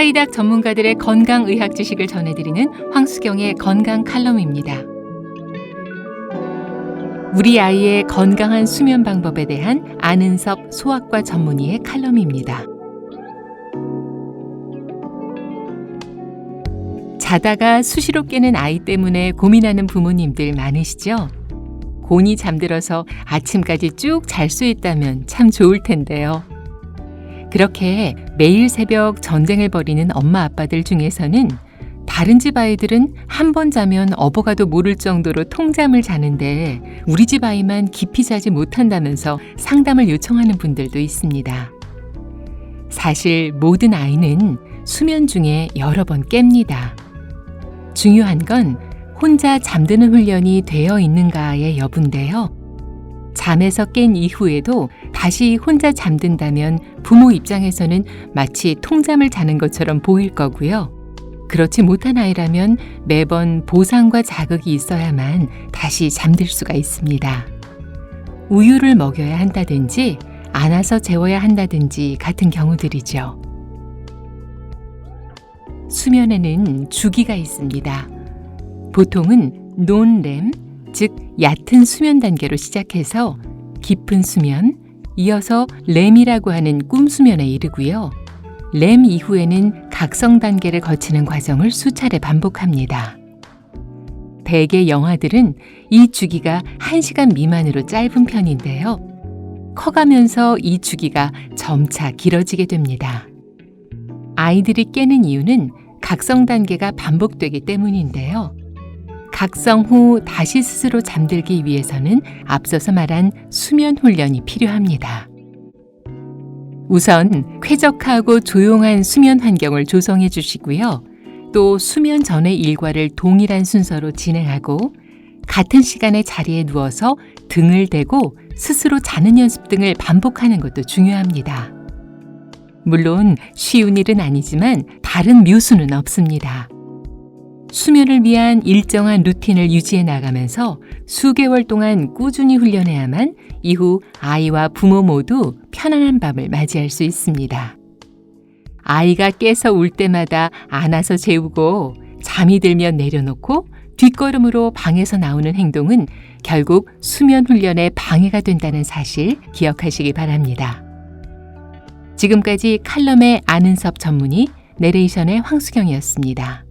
사이닥 전문가들의 건강 의학 지식을 전해드리는 황수경의 건강 칼럼입니다. 우리 아이의 건강한 수면 방법에 대한 아는섭 소아과 전문의의 칼럼입니다. 자다가 수시로 깨는 아이 때문에 고민하는 부모님들 많으시죠? 곤히 잠들어서 아침까지 쭉 잘 수 있다면 참 좋을 텐데요. 그렇게 매일 새벽 전쟁을 벌이는 엄마 아빠들 중에서는 다른 집 아이들은 한 번 자면 업어가도 모를 정도로 통잠을 자는데 우리 집 아이만 깊이 자지 못한다면서 상담을 요청하는 분들도 있습니다. 사실 모든 아이는 수면 중에 여러 번 깹니다. 중요한 건 혼자 잠드는 훈련이 되어 있는가의 여부인데요. 잠에서 깬 이후에도 다시 혼자 잠든다면 부모 입장에서는 마치 통잠을 자는 것처럼 보일 거고요. 그렇지 못한 아이라면 매번 보상과 자극이 있어야만 다시 잠들 수가 있습니다. 우유를 먹여야 한다든지 안아서 재워야 한다든지 같은 경우들이죠. 수면에는 주기가 있습니다. 보통은 논렘, 즉 얕은 수면 단계로 시작해서 깊은 수면, 이어서 렘이라고 하는 꿈 수면에 이르고요. 렘 이후에는 각성 단계를 거치는 과정을 수차례 반복합니다. 대개 영아들은 이 주기가 1시간 미만으로 짧은 편인데요. 커가면서 이 주기가 점차 길어지게 됩니다. 아이들이 깨는 이유는 각성 단계가 반복되기 때문인데요. 각성 후 다시 스스로 잠들기 위해서는 앞서서 말한 수면 훈련이 필요합니다. 우선 쾌적하고 조용한 수면 환경을 조성해 주시고요. 또 수면 전의 일과를 동일한 순서로 진행하고 같은 시간에 자리에 누워서 등을 대고 스스로 자는 연습 등을 반복하는 것도 중요합니다. 물론 쉬운 일은 아니지만 다른 묘수는 없습니다. 수면을 위한 일정한 루틴을 유지해 나가면서 수개월 동안 꾸준히 훈련해야만 이후 아이와 부모 모두 편안한 밤을 맞이할 수 있습니다. 아이가 깨서 울 때마다 안아서 재우고 잠이 들면 내려놓고 뒷걸음으로 방에서 나오는 행동은 결국 수면 훈련에 방해가 된다는 사실 기억하시기 바랍니다. 지금까지 칼럼의 아는섭 전문의 내레이션의 황수경이었습니다.